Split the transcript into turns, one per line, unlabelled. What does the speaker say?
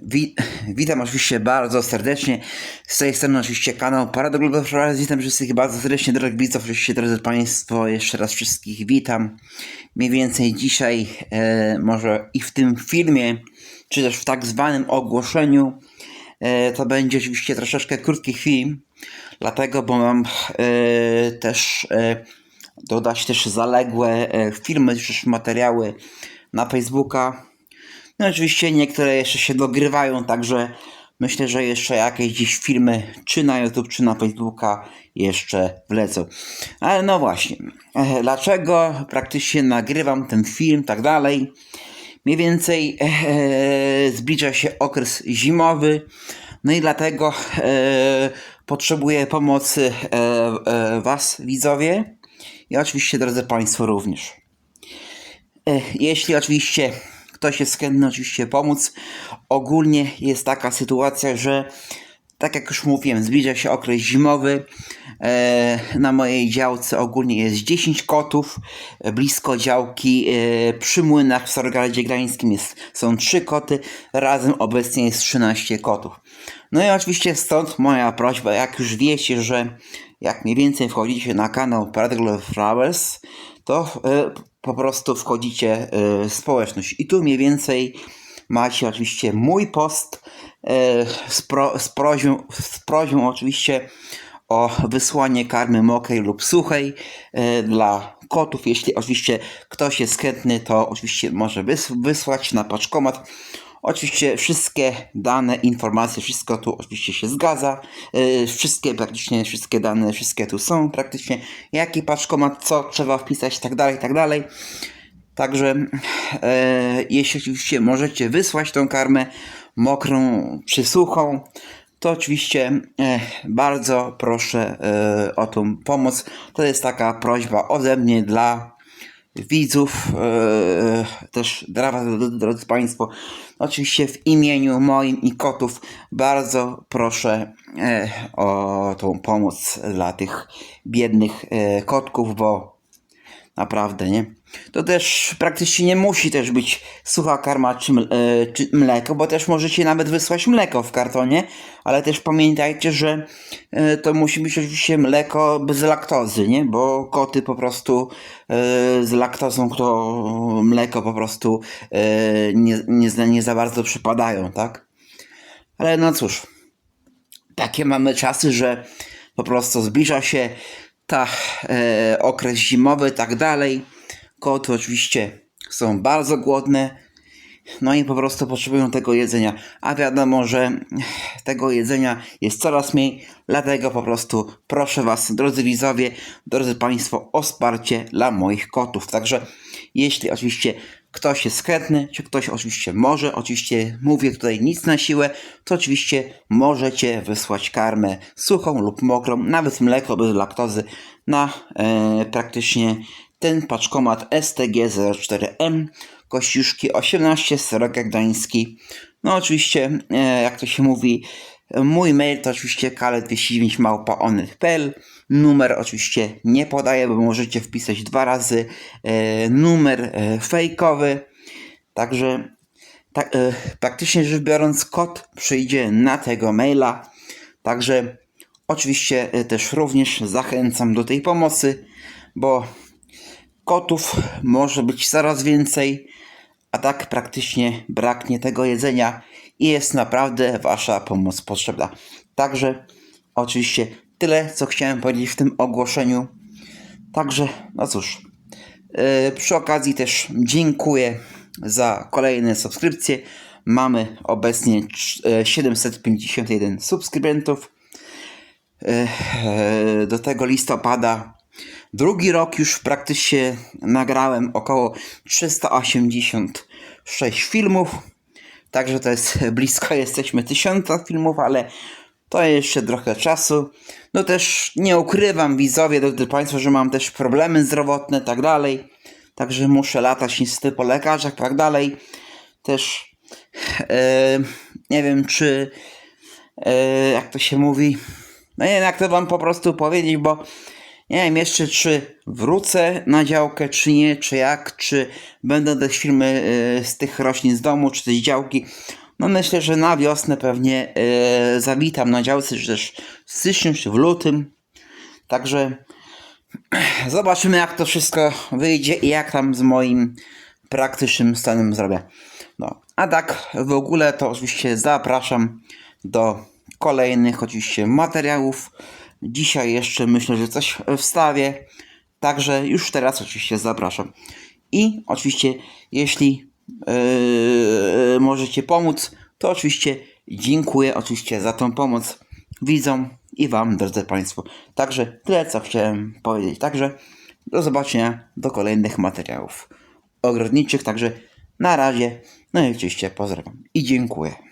Wi witam oczywiście bardzo serdecznie. Z tej strony oczywiście kanał Paradoglowy Flores. Witam wszystkich bardzo serdecznie, drodzy widzów. Oczywiście, drodzy Państwo, jeszcze raz wszystkich witam. Mniej więcej dzisiaj, e, może i w tym filmie, czy też w tak zwanym ogłoszeniu, e, to będzie oczywiście troszeczkę krótki film, dlatego, bo mam e, też e, dodać też zaległe e, filmy, czy też materiały na Facebooka. No oczywiście niektóre jeszcze się dogrywają, także myślę, że jeszcze jakieś dziś filmy, czy na YouTube, czy na Facebooka jeszcze wlecą. Ale no właśnie, dlaczego praktycznie nagrywam ten film, tak dalej. Mniej więcej e, zbliża się okres zimowy, no i dlatego e, potrzebuję pomocy e, e, Was, widzowie, i oczywiście, drodzy Państwo, również. E, Jeśli oczywiście ktoś jest chętny oczywiście pomóc, ogólnie jest taka sytuacja, że tak jak już mówiłem, zbliża się okres zimowy. E, Na mojej działce ogólnie jest 10 kotów. Blisko działki e, przy młynach w Stargardzie Gdańskim jest, są 3 koty. Razem obecnie jest 13 kotów. No i oczywiście stąd moja prośba, jak już wiecie, że jak mniej więcej wchodzicie na kanał Particular Flowers, to e, po prostu wchodzicie e, w społeczność. I tu mniej więcej macie oczywiście mój post e, z, pro, z, prośbą, z prośbą oczywiście o wysłanie karmy mokrej lub suchej e, dla kotów. Jeśli oczywiście ktoś jest chętny, to oczywiście może wys- wysłać na paczkomat. Oczywiście wszystkie dane, informacje, wszystko tu oczywiście się zgadza. Yy, wszystkie, praktycznie wszystkie dane, wszystkie tu są praktycznie. Jaki paczkomat, co trzeba wpisać, tak dalej, tak dalej. Także e, jeśli oczywiście możecie wysłać tą karmę mokrą czy suchą, to oczywiście e, bardzo proszę e, o tą pomoc. To jest taka prośba ode mnie dla widzów, e, też dla drodzy Państwo. Oczywiście w imieniu moim i kotów bardzo proszę e, o tą pomoc dla tych biednych e, kotków, bo naprawdę, nie? To też praktycznie nie musi też być sucha karma e, czy mleko, bo też możecie nawet wysłać mleko w kartonie, ale też pamiętajcie, że e, to musi być oczywiście mleko bez laktozy, nie? Bo koty po prostu e, z laktozą to mleko po prostu nie, nie, nie za bardzo przypadają, tak? Ale no cóż, takie mamy czasy, że po prostu zbliża się ta e, okres zimowy, tak dalej. Koty oczywiście są bardzo głodne, no i po prostu potrzebują tego jedzenia. A wiadomo, że tego jedzenia jest coraz mniej, dlatego po prostu proszę Was, drodzy widzowie, drodzy Państwo, o wsparcie dla moich kotów. Także jeśli oczywiście ktoś jest chętny, czy ktoś oczywiście może, oczywiście mówię tutaj nic na siłę, to oczywiście możecie wysłać karmę suchą lub mokrą, nawet mleko bez laktozy na e, praktycznie ten paczkomat STG04M Kościuszki 18 Sroka Gdański. No oczywiście, e, jak to się mówi, mój mail to oczywiście kale209 małpaonet.pl Numer oczywiście nie podaję, bo możecie wpisać dwa razy e, numer e, fejkowy. Także tak, praktycznie rzecz biorąc, kod przyjdzie na tego maila. Także oczywiście też również zachęcam do tej pomocy, bo kotów może być coraz więcej, a tak praktycznie braknie tego jedzenia i jest naprawdę Wasza pomoc potrzebna. Także oczywiście tyle, co chciałem powiedzieć w tym ogłoszeniu. Także, no cóż, yy, przy okazji też dziękuję za kolejne subskrypcje. Mamy obecnie cz- e, 751 subskrybentów. E, do tego listopada. Drugi rok już praktycznie nagrałem około 386 filmów. Także to jest blisko, jesteśmy tysiąca filmów, ale to jeszcze trochę czasu. No też nie ukrywam widzowie, drodzy Państwo, że mam też problemy zdrowotne, tak dalej. Także muszę latać niestety po lekarzach, tak dalej. Też e, nie wiem, czy e, jak to się mówi. No nie wiem, jak to wam po prostu powiedzieć, bo nie wiem jeszcze, czy wrócę na działkę, czy nie, czy jak, czy będę te filmy e, z tych roślin z domu, czy też działki. No myślę, że na wiosnę pewnie e, zawitam na działce, czy też w styczniu, czy w lutym. Także zobaczymy jak to wszystko wyjdzie i jak tam z moim praktycznym stanem zrobię. No, a tak w ogóle to oczywiście zapraszam do kolejnych oczywiście materiałów. Dzisiaj jeszcze myślę, że coś wstawię. Także już teraz oczywiście zapraszam. I oczywiście jeśli yy, możecie pomóc, to oczywiście dziękuję oczywiście za tą pomoc widzom i Wam, drodzy Państwo. Także tyle, co chciałem powiedzieć. Także do zobaczenia do kolejnych materiałów ogrodniczych. Także na razie. No i oczywiście pozdrawiam i dziękuję.